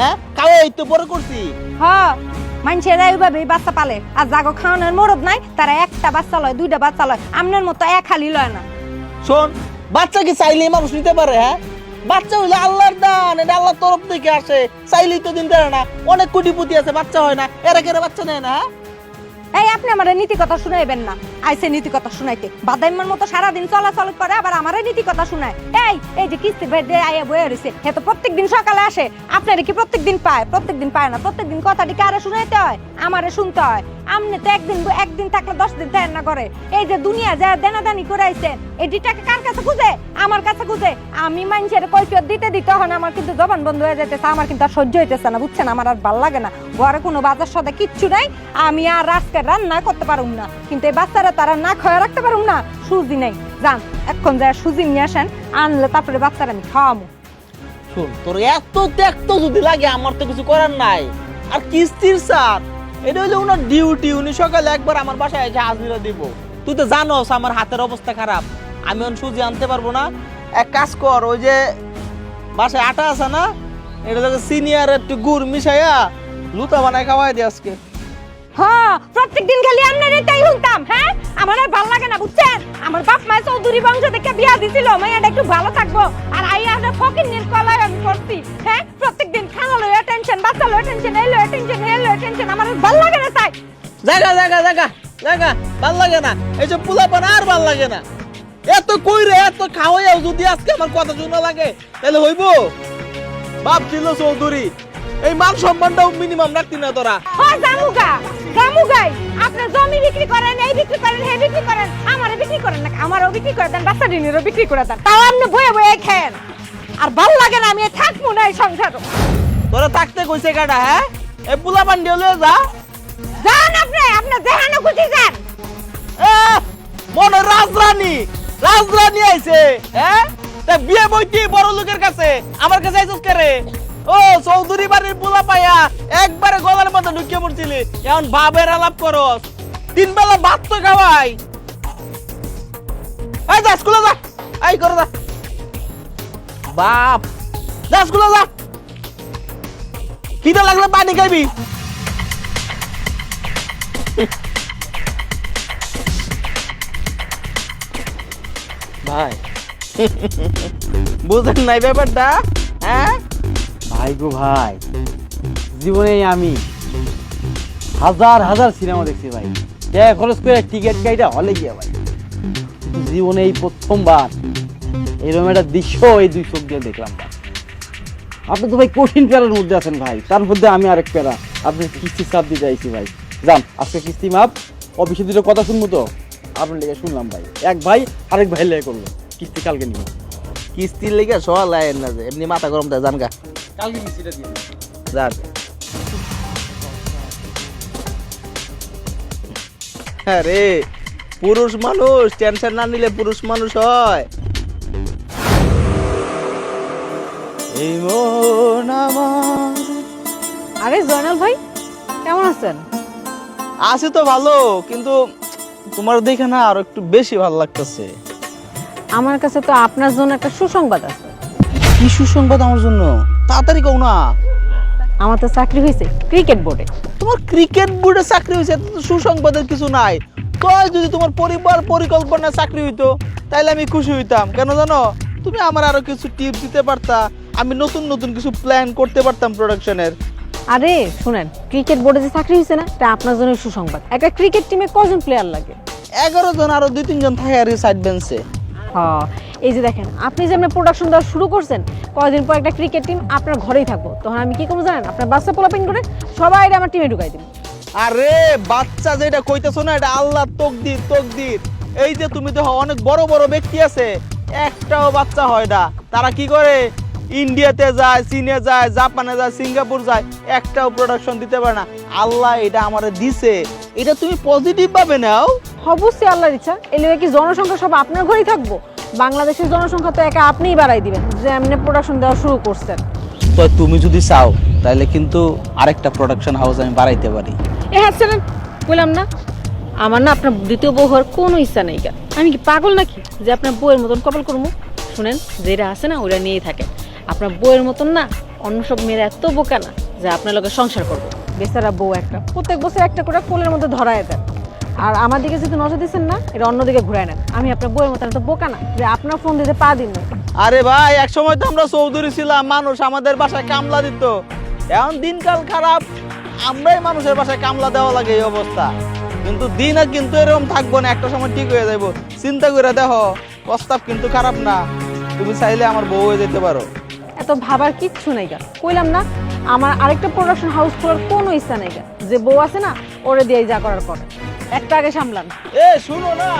হ্যাঁ? তো করছি। হ মানুষেরা এইভাবে বাচ্চা পালে। আর জাগো খাওয়ানোর মরদ নাই তারা একটা বাচ্চা লয় দুইটা বাচ্চা লয়। আমনের মতো এক খালি লয় না। শোন বাচ্চা কি চাইলে মানুষ নিতে পারে হ্যাঁ? বাচ্চা হইলে আল্লাহর দান এটা আল্লাহর তরফ থেকে আসে। চাইলেই তো দিন পারে না। অনেক কোটিপতি আছে বাচ্চা হয় না। এরা কেরা বাচ্চা নেয় না হ্যাঁ? এই আপনি আমার নীতি কথা শুনাইবেন না। আইসে নীতি কথা শুনাইতে। বাদাইমার মতো সারাদিন চলাচল করে আবার আমারে নীতি কথা শুনায়। এই এই যে কিস্তি বেডে আইয়া বয়ে রইছে, হে তো প্রত্যেকদিন সকালে আসে। আপনারা কি প্রত্যেকদিন পায়? প্রত্যেকদিন পায় না। প্রত্যেকদিন কথাটি কারে শুনাইতে হয়? আমারে শুনতে হয়। আমনে তো একদিন একদিন থাকলে দশ দিন থাকেন না করে এই যে দুনিয়া যা দেনাদানি করে আইছেন এই টাকা কার কাছে খুঁজে? আমার কাছে খুঁজে। আমি মানুষের কৈফিয়ত দিতে দিতে হয় না আমার কিন্তু জবান বন্ধ হয়ে যাইতেছে, আমার কিন্তু আর সহ্য হইতেছে না, বুঝছেন? আমার আর ভালো লাগে না। ঘরে কোনো বাজার সদা কিচ্ছু নাই, আমি আর আজকে রান্না করতে পারুম না। কিন্তু এই বাচ্চারা তারা না খয়া রাখতে পারুম না, সুজি নেই। যান, এখন যা সুজি নিয়ে আসেন, আনলে তারপরে বাচ্চারা আমি খাওয়ামু। শোন, তোর এত ত্যাক্ত যদি লাগে, আমার তো কিছু করার নাই। আর কিস্তির স্যার, এটা হইলে ওনার ডিউটি, উনি সকালে একবার আমার বাসায় এসে হাজিরা দিব। তুই তো জানোস আমার হাতের অবস্থা খারাপ। আমি অন সুজি আনতে পারব না। এক কাজ কর, ওই যে বাসায় আটা আছে না, এটা সিনিয়র একটু গুড় মিশাইয়া লুতা বানায় খাওয়াই দিয়ে আজকে। হ্যাঁ প্রত্যেক দিন খালি আপনার এটাই শুনতাম হ্যাঁ? আমার আর ভালো লাগে না বুঝছেন? আমার বাপ মা চৌধুরী বংশ থেকে বিয়া দিছিল মাইয়াটা একটু ভালো থাকব। আর আই আর ফকির নীল কলায় আমি করছি হ্যাঁ? প্রত্যেক দিন খানা লয়ে টেনশন বাচ্চা লয়ে টেনশন এই লয়ে টেনশন এই লয়ে টেনশন আমার ভালো লাগে না তাই। জায়গা জায়গা জায়গা জায়গা ভালো লাগে না। এইসব পোলাপান আর ভালো লাগে না। এত কই রে এত খাওয়াইয়াও যদি আজকে আমার কথা শোনা লাগে তাহলে হইব? বাপ ছিল চৌধুরী এই মান সম্মানটাও মিনিমাম রাখতি না তোরা। ও জামুগা। জামুগাই আপনি জমি বিক্রি করেন এই বিক্রি করেন হে বিক্রি করেন আমারে বিক্রি করেন না আমারও বিক্রি করে দেন বাচ্চা ডিনেরও বিক্রি করে দেন। তাও আপনি বয়ে বয়ে খেন আর ভালো লাগে না আমি থাকব না এই সংসারও তোরা থাকতে কইছে কাটা হ্যাঁ? এই পোলাপান দিয়ে লয়ে যা। যান আপনি আপনি যেখানে খুশি যান। এ, মনে হয় রাজরানী রাজরানী আইছে হ্যাঁ? তা বিয়ে বইতি বড় লোকের কাছে? আমার কাছে আইছিস কে রে? ও, চৌধুরী বাড়ির পোলা পাইয়া একবারে গলার মধ্যে ঢুকিয়ে পড়ছিলি। এখন ভাবের আলাপ করস। তিন বেলা ভাত তো খাওয়াই। এই যা, স্কুলে যা। এই করে যা। বাপ। যা, স্কুলে যা। লাগলে পানি খাইবি। ভাই। বুঝেন নাই ব্যাপারটা হ্যাঁ? ভাই গো ভাই জীবনে আমি হাজার হাজার সিনেমা দেখছি ভাই। টাকা খরচ করে টিকিট কাইটা হলে গিয়া ভাই। জীবনে এই প্রথমবার এরকম একটা দৃশ্য এই দুই চোখ দিয়ে দেখলাম ভাই। আপনি তো ভাই কঠিন প্যারার মধ্যে আছেন ভাই। তার মধ্যে আমি আরেক প্যারা। আপনি কিস্তি চাপ দিতে আইছি ভাই। যান, আজকে কিস্তি মাপ অফিসে দুটো কথা শুনব তো? আপনার লেগে শুনলাম ভাই। এক ভাই, আরেক ভাই লেগে করল কিস্তি কালকে নিব। কিস্তির লেগে সকাল আয়েন না যে, এমনি মাথা গরম দেয়, জানগা। কালকে কিস্তিটা দিয়ে আরে পুরুষ মানুষ টেনশন না নিলে পুরুষ মানুষ হয়। এই মন আমার। আরে জয়নাল ভাই কেমন আছেন? আছে তো ভালো কিন্তু তোমার দেখে না আরও একটু বেশি ভালো লাগতেছে। আমার কাছে তো আপনার জন্য একটা সুসংবাদ আছে। কি সুসংবাদ আমার জন্য? তাড়াতাড়ি কও না। আমার তো চাকরি হয়েছে ক্রিকেট বোর্ডে। তোমার ক্রিকেট বোর্ডে চাকরি হয়েছে এতে তো সুসংবাদের কিছু নাই। কয় যদি তোমার পরিবার পরিকল্পনা চাকরি হইতো তাইলে আমি খুশি হইতাম। কেন জানো? তুমি আমার আরও কিছু টিপস দিতে পারতা। আমি নতুন নতুন কিছু প্ল্যান করতে পারতাম প্রোডাকশনের আরে শুনেন ক্রিকেট বোর্ডে যে চাকরি হয়েছে না এটা আপনার জন্য সুসংবাদ। একটা ক্রিকেট টিমে কজন প্লেয়ার লাগে? এগারো জন আরও দুই তিনজন থাকে আর সাইড বেঞ্চে হ্যাঁ এই যে দেখেন, আপনি যে আপনার প্রোডাকশন দেওয়া শুরু করছেন, কয়দিন পর একটা ক্রিকেট টিম আপনার ঘরেই থাকব। তখন আমি কি করব জানেন? আপনার বাচ্চা পোলাপিন করে সবাই আমার টিমে ঢুকাই দিব। আরে, বাচ্চা যেটা কইতেছো না, এটা আল্লাহ তকদির তকদির। এই যে তুমি দেখো, অনেক বড় বড় ব্যক্তি আছে, একটাও বাচ্চা হয় না। তারা কি করে? ইন্ডিয়াতে যায়, চীনে যায়, জাপানে যায়, সিঙ্গাপুর যায়, একটাও প্রোডাকশন দিতে পারে না। আল্লাহ এটা আমারে দিছে। এটা তুমি পজিটিভ ভাবে নাও। অবশ্যই আল্লাহর ইচ্ছা। এলিয়ে কি জনসংখ্যা সব আপনার ঘরেই থাকব? বাংলাদেশের জনসংখ্যা তো একা আপনিই বাড়াই দিবেন যে এমনি প্রোডাকশন দেওয়া শুরু করছেন। তো তুমি যদি চাও তাহলে কিন্তু আরেকটা প্রোডাকশন হাউস আমি বাড়াইতে পারি। এ হ্যাঁ ছেলেন বললাম না আমার না আপনার দ্বিতীয় বউ হওয়ার কোনো ইচ্ছা নেই গা। আমি কি পাগল নাকি যে আপনার বউয়ের মতন কপাল করব? শুনেন যেটা আছে না ওরা নিয়েই থাকে। আপনার বউয়ের মতন না অন্য সব মেয়েরা এত বোকা না যে আপনার লোকের সংসার করব। বেচারা বউ একটা প্রত্যেক বছর একটা করে কোলের মধ্যে ধরায় দেন আর আমার দিকে যদি নজর দিচ্ছেন না এটা অন্যদিকে ঘুরায় নেন। আমি আপনার বউয়ের মতন এত বোকা না যে আপনার ফোন দিতে পা দিন না আরে ভাই এক সময় তো আমরা চৌধুরী ছিলাম মানুষ আমাদের বাসায় কামলা দিত। এখন দিনকাল খারাপ আমরাই মানুষের বাসায় কামলা দেওয়া লাগে এই অবস্থা। কিন্তু দিন আর কিন্তু এরকম থাকব না একটা সময় ঠিক হয়ে যাইবো। চিন্তা করে দেখো প্রস্তাব কিন্তু খারাপ না। তুমি চাইলে আমার বউ হয়ে যেতে পারো। এত ভাবার কিচ্ছু নাই গা। কইলাম না আমার আরেকটা প্রোডাকশন হাউস খোলার কোনো ইচ্ছা নাই গা। যে বউ আছে না ওরে দিয়ে যা করার করে একটা আগে সামলান। এ শুনো না।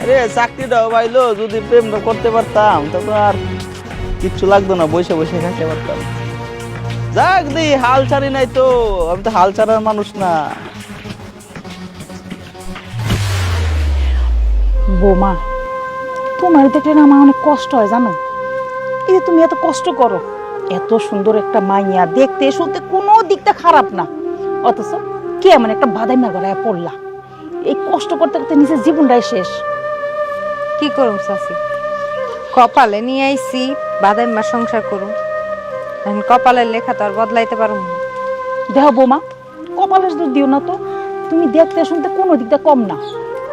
আরে চাকরিটাও পাইলো যদি প্রেমটা করতে পারতাম তখন আর কিচ্ছু লাগতো না বসে বসে খাইতে পারতাম। যাক দি হাল ছাড়ি নাই তো আমি তো হাল ছাড়ার মানুষ না। বৌমা তোমার দেখলে না আমার অনেক কষ্ট হয় জানো? এই যে তুমি এত কষ্ট করো এত সুন্দর একটা মাইয়া দেখতে শুনতে কোনো দিকটা খারাপ না। অথচ কে এমন একটা বাদাইমার গলায় পড়লা? এই কষ্ট করতে করতে নিজের জীবনটাই শেষ। কি করুম চাচি? কপালে নিয়ে আইছি বাদাই মা সংসার করুম। এখন কপালের লেখা তো আর বদলাইতে পারুম না। দেহ বৌমা কপালের দুধ দিও না তো তুমি দেখতে শুনতে কোনো দিকটা কম না।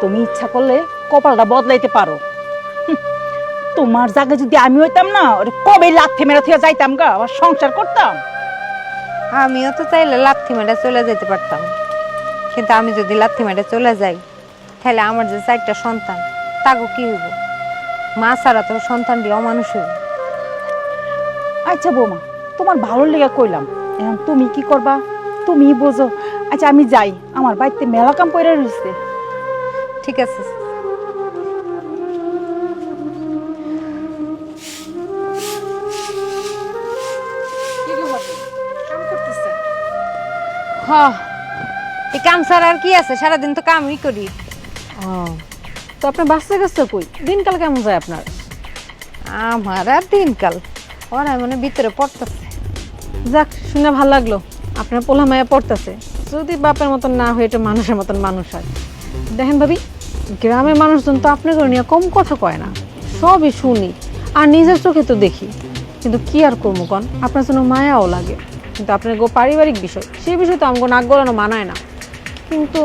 তুমি ইচ্ছা করলে কপালটা বদলাইতে পারো। তোমার জায়গায় যদি আমি হইতাম না ওরে কবে লাথি মেরা থেকে যাইতাম গা আবার সংসার করতাম? আমিও তো চাইলে লাথি মেরে চলে যেতে পারতাম। কিন্তু আমি যদি লাথি মেরে চলে যাই তাহলে আমার যে চারটা সন্তান তাকে কি হইব? মা ছাড়া তো সন্তান দিয়ে অমানুষ হইব। আচ্ছা বৌমা তোমার ভালো লেগে কইলাম। এখন তুমি কি করবা? তুমি বোঝো। আচ্ছা আমি যাই। আমার বাড়িতে মেলা কাম করে রয়েছে ঠিক আছে। হ এই কাম ছাড়া আর কি আছে? সারাদিন তো কামই করি। ও তো আপনার বাচ্চা কাচ্চা কই? দিনকাল কেমন যায় আপনার? আমার আর দিনকাল। ওরা মানে ভিতরে পড়তেছে। যাক শুনে ভালো লাগল। আপনার পোলা মায়া পড়তেছে। যদি বাপের মতন না হয়ে এটা মানুষের মতন মানুষ হয়। দেখেন ভাবি গ্রামের মানুষজন তো আপনার করে নিয়ে কম কথা কয় না। সবই শুনি আর নিজের চোখে তো দেখি। কিন্তু কি আর করব কন? আপনার জন্য মায়াও লাগে। কিন্তু আপনার গো পারিবারিক বিষয় সেই বিষয় তো আমাকে নাক গলানো মানায় না। কিন্তু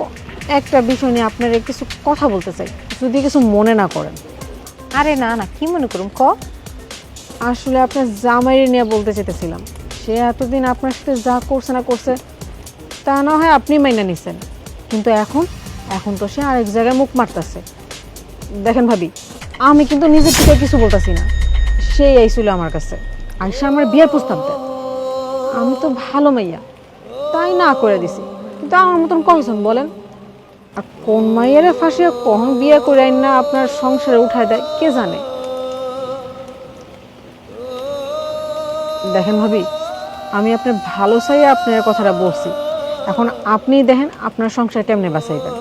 একটা বিষয় নিয়ে আপনার কিছু কথা বলতে চাই যদি কিছু মনে না করেন। আরে না না কি মনে করুন ক? আসলে আপনার জামাইরে নিয়ে বলতে চেতেছিলাম সে এতদিন আপনার সাথে যা করছে না করছে তা না হয় আপনি মাইনা নিছেন। কিন্তু এখন এখন তো সে আরেক জায়গায় মুখ মারতেছে। দেখেন ভাবি আমি কিন্তু নিজের থেকে কিছু বলতেছি না সেই আইছিল আমার কাছে। আইসা আমার বিয়ের প্রস্তাব দেয়। আমি তো ভালো মাইয়া তাই না করে দিছি। কিন্তু আমার মতন কয়জন বলেন? আর কোন মাইয়ারে ফাঁসিয়ে কখন বিয়ে করে না আপনার সংসারে উঠায় দেয়, কে জানে? দেখেন ভাবি, আমি আপনার ভালো চাই আপনার কথাটা বলছি। এখন আপনি দেখেন আপনার সংসার কেমনে বাঁচাইবেন।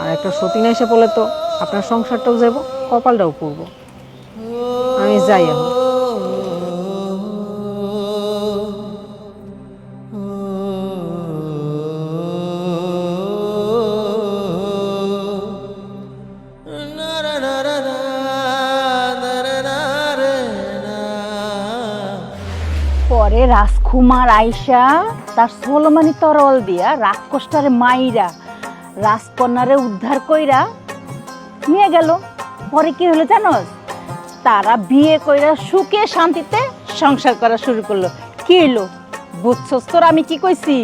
আর একটা সতীনা এসে বলে তো, আপনার সংসারটাও যাব কপালটাও পড়ব আমি যাই এখন। পরে রাজকুমার আইসা তার সোলমানি তরল দিয়া রাক্ষসটারে মাইরা রাজকন্যারে উদ্ধার কইরা নিয়ে গেল। পরে কি হলো জানোস? তারা বিয়ে কইরা সুখে শান্তিতে সংসার করা শুরু করল। কি হলো? বুঝছস তোর আমি কি কইছি?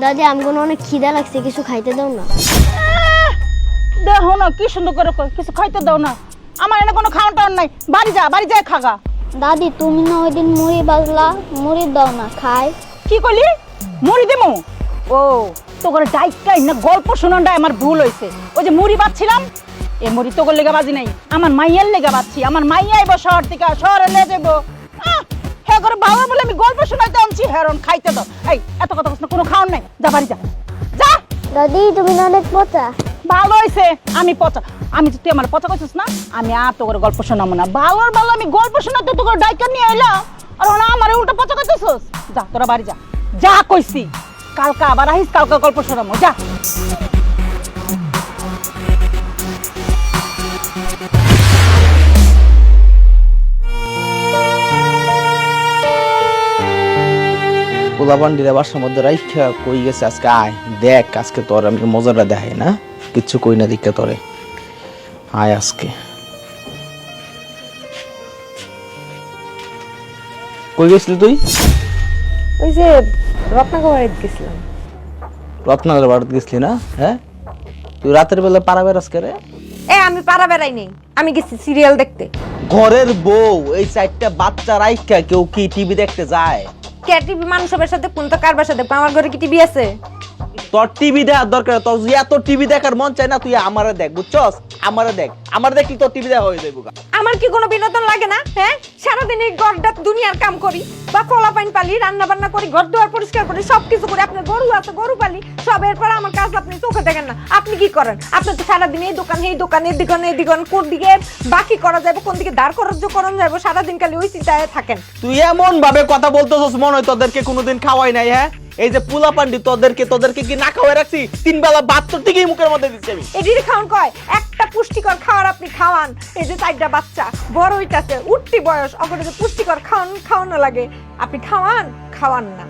দাদি আমগুলো অনেক খিদা লাগছে কিছু খাইতে দাও না। দেখো না কি সুন্দর করে কিছু খাইতে দাও না। আমার এনে কোনো খাওয়ান টাওয়ার নাই। বাড়ি যা বাড়ি যায় খাগা। দাদি তুমি না ওই দিন মুড়ি বাজলা মুড়ি দাও না খাই। কি কইলি? মুড়ি দিমু? ও তো তোর ডাইকাই না গল্প শোনানটা আমার ভুল হইছে। ওই যে মুড়ি বাজছিলাম এ মুড়ি তোর লেগে বাজি নাই। আমার মাইয়ের লেগে বাজছি আমার মাইয়া আইব শহর থেকে শহরে লে যাব হে করে বাবা বলে আমি গল্প শোনাইতে আনছি হেরন খাইতে দাও। এই এত কথা বলছ না কোনো খাওয়ার নাই। যা বাড়ি যা। যা। দাদি তুমি না অনেক পচা ভালো হয়েছে আমি পচা, আমি তো তুই আমার পচা করছিস না? আমি আর তো করে গল্প শোনাবো না। ভালোর ভালো, আমি গল্প শোনাতে তো ডাইকা নিয়ে এলাম আর ওরা আমার উল্টা পচা করতেছিস যা, তোরা বাড়ি যা। যা কইছি। কালকা আবার আহিস, কালকা গল্প শোনাবো। যা। পোলাপান্ডিরা বাসার মধ্যে রাইখা কই গেছে আজকে? আয়, দেখ, আজকে তোর আমি মজাটা দেখাই, না? কিচ্ছু কই না দিকে তোরে। আয় আজকে। কই গেছিলি তুই? ওই যে রত্নাগর গেছিলাম। রত্নাগর বাড়িতে গেছিলি না? হ্যাঁ? তুই রাতের বেলা পাড়া বেড়াস রে? এ আমি পাড়া বেড়াই নেই। আমি গেছি সিরিয়াল দেখতে। ঘরের বউ এই চারটা বাচ্চা রাইখা কেউ কি টিভি দেখতে যায়? কে টিভি মানুষের সাথে কোন তো কার বাসা দেখব আমার ঘরে কি টিভি আছে? তোর টিভি দেখার দরকার তোর এত টিভি দেখার মন চায় না তুই আমারে দেখ বুঝছস? আমারে দেখ আমার দেখলি তোর টিভি দেখা হয়ে যাবে আমার কি কোনো বিনোদন লাগে না হ্যাঁ? সারাদিন এই গড়টা দুনিয়ার কাম করি বা কলা পাইন পালি রান্না বান্না করি ঘর দুয়ার পরিষ্কার করি সব কিছু করি আপনার গরু আছে গরু পালি সব এরপর আমার কাজ আপনি চোখে দেখেন না। আপনি কি করেন? আপনি তো সারাদিন এই দোকান এই দোকান এই দোকান এই দোকান কোন দিকে বাকি করা যাবে কোন দিকে দাঁড় খরচ করা যাবে সারাদিন খালি ওই চিন্তায় থাকেন। তুই এমন ভাবে কথা বলতেছস মনে হয় তোদেরকে কোনোদিন খাওয়াই নাই হ্যাঁ? এই যে পুলা পান্ডি তোদেরকে তোদেরকে কি না খাওয়াই রাখছি? তিন বেলা তোর থেকেই মুখের মধ্যে দিচ্ছি আমি। এটির খাওয়ান কয় একটা পুষ্টিকর খাওয়ার আপনি খাওয়ান। এই যে চারটা বাচ্চা বড় হইতাছে উঠতি বয়স অগরে যে পুষ্টিকর খাওয়ান খাওয়ানো লাগে। আপনি খাওয়ান খাওয়ান না।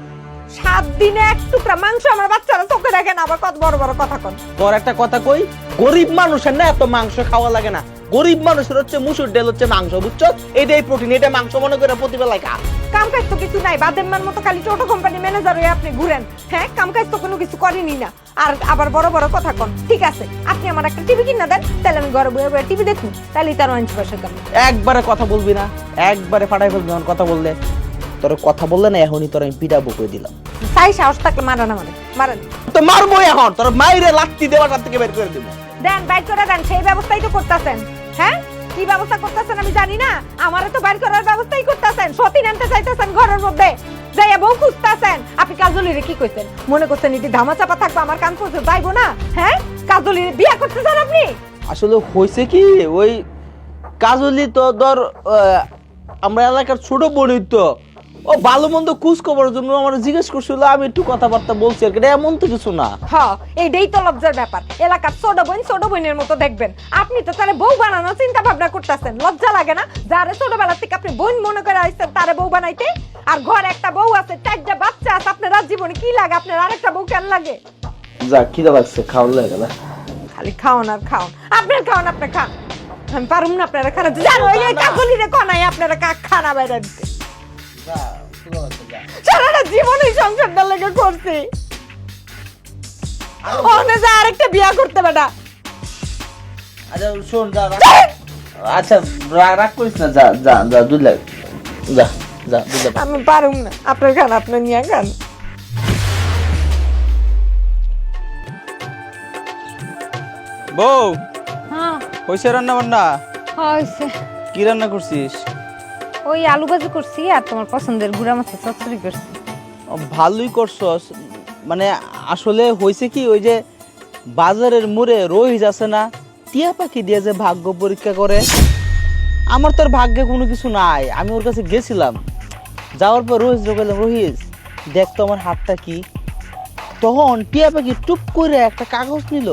সাত দিনে এক টুকরা মাংস আমার বাচ্চারা চোখে দেখে না আবার কত বড় বড় কথা কন। তোর একটা কথা কই গরিব মানুষের না এত মাংস খাওয়া লাগে না। গরিব মানুষের হচ্ছে মুসুর ডাল হচ্ছে মাংস বুঝছ? এটাই প্রোটিন এটা মাংস মনে করে প্রতিবেলায় খা। কাম কাজ তো কিছু নাই বাদেম্মার মতো খালি ছোট কোম্পানি ম্যানেজার হয়ে আপনি ঘুরেন। হ্যাঁ কাম কাজ তো কোনো কিছু করেনি না। আর আবার বড় বড় কথা কন ঠিক আছে আপনি আমার একটা টিভি কিনা দেন তাহলে আমি ঘরে বয়ে বয়ে টিভি দেখুন তাহলেই তার অঞ্চ পয়সা দাম একবারে কথা বলবি না একবারে ফাটাই ফেলবি আমার কথা বললে। তোর কথা বললে না এখনই তোর আমি পিঠা বকে দিলাম। তাই সাহস থাকলে মারা না মানে মারেন। তো মারবো এখন তোর মাইরে লাত্তি দেওয়াটা থেকে বের করে দেবো। দেন বাইক করে দেন সেই ব্যবস্থাই তো করতেছেন হ্যাঁ? কি ব্যবস্থা করতেছেন আমি জানি না। আমারে তো বাইর করার ব্যবস্থাই করতেছেন। সতীন আনতে চাইতেছেন ঘরের মধ্যে। যাইয়া বউ খুঁজতেছেন। আপনি কাজলিরে কি কইছেন? মনে করছেন এটি ধামা চাপা থাকব, আমার কান পর্যন্ত যাইবো না? হ্যাঁ? কাজলিরে বিয়া করতেছেন আপনি? আসলে হয়েছে কি, ওই কাজলি তো ধর আমরা এলাকার ছোট বোনই তো। ও ভালো মন্দ কুচ খবরের জন্য আমার জিজ্ঞেস করছিল আমি একটু কথাবার্তা বলছি আর কি এটা এমন তো কিছু না। হ এইটাই তো লজ্জার ব্যাপার। এলাকার ছোট বোন ছোট বোনের মতো দেখবেন। আপনি তো তারে বউ বানানোর চিন্তা ভাবনা করতেছেন লজ্জা লাগে না? যারে ছোটবেলা থেকে আপনি বোন মনে করে আসছেন তারে বউ বানাইতে? আর ঘরে একটা বউ আছে চারটা বাচ্চা আছে আপনার জীবনে কি লাগে? আপনার আরেকটা বউ কেন লাগে? যা খিদা লাগছে খাওয়ার লাগে না। খালি খাওন আর খাওন। আপনার খাওন আপনি খান। আমি পারুম না আপনারা খারাপ জানো যে কাকুলি রে কনাই আপনারা কাক খানা বাইরে দিতে। সারাটা জীবন এই সংসারটা লেগে করছি ওনে যা আরেকটা বিয়া করতে বেটা। আচ্ছা শোন যা আচ্ছা রাগ করিস না যা যা যা দুধ লাগ। যা যা দুধ আমি পারুম না। আপনার খান আপনি নিয়ে খান। বউ হ্যাঁ। হয়েছে রান্না বান্না হয়েছে কি রান্না করছিস? ওই আলু ভাজি করছি আর তোমার পছন্দের গুড়া মাছের চচ্চড়ি করছি। ভালোই করছস। মানে আসলে হয়েছে কি, ওই যে বাজারের মোড়ে রহিজ আছে না, টিয়া পাখি দিয়ে যে ভাগ্য পরীক্ষা করে, আমার তোর ভাগ্যে কোনো কিছু নাই। আমি ওর কাছে গেছিলাম, যাওয়ার পর রোহিজ বললাম, রোহিজ, দেখ তো আমার হাতটা কি। তখন টিয়া পাখি টুপ করে একটা কাগজ নিল।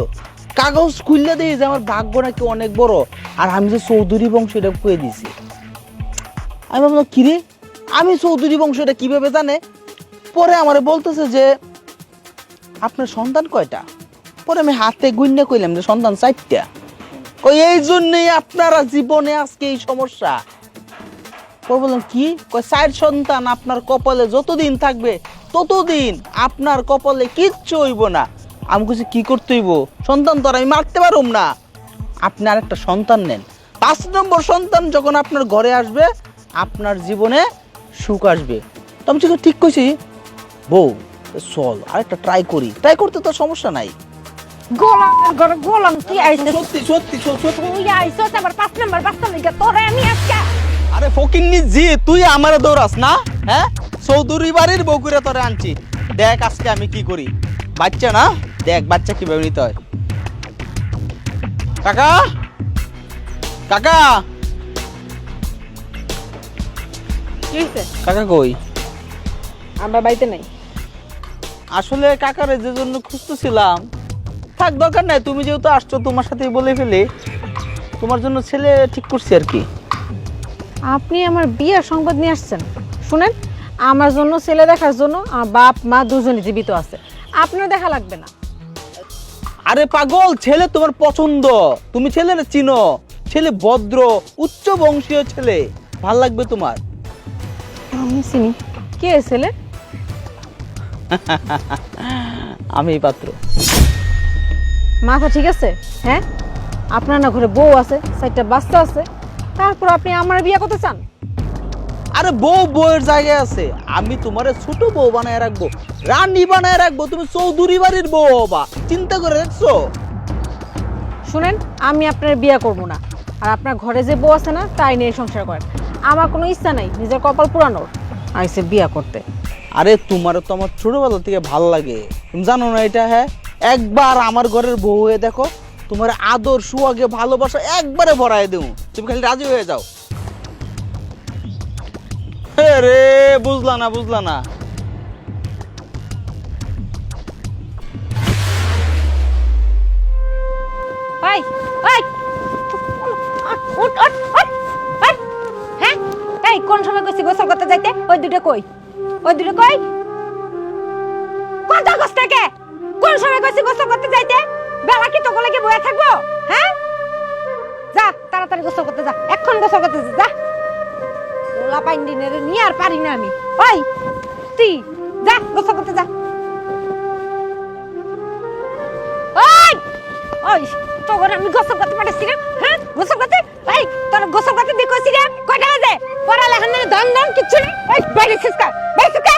কাগজ খুললে দেখি যে আমার ভাগ্য নাকি অনেক বড়। আর আমি যে চৌধুরী বংশ এটা কুয়ে দিছি। আমি ভাবলাম, কিরে? আমি চৌধুরী বংশ, এটা কীভাবে জানে? পরে আমারে বলতেছে যে, আপনার সন্তান কয়টা? পরে আমি হাতে গুইন্যা কইলাম যে, সন্তান চারটা। কই, এই জন্যই আপনারা জীবনে আজকে এই সমস্যা। ও বললাম, কি? কয় চার সন্তান আপনার কপালে যতদিন থাকবে, ততদিন আপনার কপালে কিচ্ছু হইব না। আমি কিছু কি করতে হইব? সন্তান তো আর আমি মারতে পারুম না। আপনি আর একটা সন্তান নেন। পাঁচ নম্বর সন্তান যখন আপনার ঘরে আসবে আপনার জীবনে সুখ আসবে। তো আমি ঠিক কইছি বউ চল আরেকটা ট্রাই করি। ট্রাই করতে তো সমস্যা নাই। গোলাম ঘরে গোলাম কি আইছে? সত্যি সত্যি সত্যি তুই আইছস আবার পাঁচ নাম্বার বাস্তা লিগা তোরে আমি আজকে আরে ফকিন্নি জি তুই আমারে দৌড়াস না? হ্যাঁ? চৌধুরী বাড়ির বকুরে তোরে আনছি। দেখ আজকে আমি কি করি। বাচ্চা না? দেখ বাচ্চা কীভাবে নিতে হয়। কাকা? কাকা? কাকা কই? আমরা বাড়িতে নাই। আসলে কাকারে যে জন্য খুঁজতেছিলাম থাক দরকার নাই তুমি যেহেতু আসছো তোমার সাথে বলে ফেলে তোমার জন্য ছেলে ঠিক করছি আর কি। আপনি আমার বিয়ের সংবাদ নিয়ে আসছেন। শুনেন আমার জন্য ছেলে দেখার জন্য আমার বাপ মা দুজনই জীবিত আছে। আপনার দেখা লাগবে না। আরে পাগল ছেলে তোমার পছন্দ। তুমি ছেলে না চিনো? ছেলে ভদ্র উচ্চ বংশীয় ছেলে। ভালো লাগবে তোমার। আমি চিনি। কে ছেলে? আমি পাত্র। মাথা ঠিক আছে? হ্যাঁ? আপনার না ঘরে বউ আছে চারটা বাচ্চা আছে। তারপর আপনি আমার বিয়ে করতে চান? আরে বউ বউয়ের জায়গায় আছে। আমি তোমার ছোট বউ বানায় রাখব রানী বানায় রাখব তুমি চৌধুরী বাড়ির বউ হবা। চিন্তা করে দেখছ? শুনেন আমি আপনার বিয়ে করব না। আর আপনার ঘরে যে বউ আছে না তাই নিয়ে সংসার করেন। আমার কোনো ইচ্ছা নাই নিজের কপাল পুরানোর। আইসে বিয়ে করতে। আরে তোমার তো আমার ছোটবেলা থেকে ভালো লাগে। তুমি জানো না এটা হ্যাঁ? একবার আমার ঘরের বউ হয়ে দেখো তোমার আদর সুয়াগে ভালোবাসা একবারে ভরায় দেবো। তুমি খালি রাজি হয়ে যাও। রে বুঝলা না বুঝলা না। ওই ওই উঠ উঠ উঠ উঠ হ্যাঁ এই কোন সময় কইছি গোসল করতে যাইতে? ওই দুটো কই? ওই দুটো কই? কোন কষ্ট থেকে? কোন সময় কইছি গোসল করতে যাইতে? বেলা কি তো গলে কি বয়ে থাকব? হ্যাঁ? যা, তাড়াতাড়ি গোসল করতে যা এখন গোসল করতে যা ওলা পাইন্ডিনের নিয়ে আর পারি না আমি। ওই, তুই যা, গোসল করতে যা। ওই ওই তোর আমি গোসল করতে পারছি না হ্যাঁ গোসল করতে? এই, তোর গোসল করতে কইছি রে, কয়টা? দান দান কিচ্ছু নেই। বাইরে সিস্কা বাইরে সিস্কা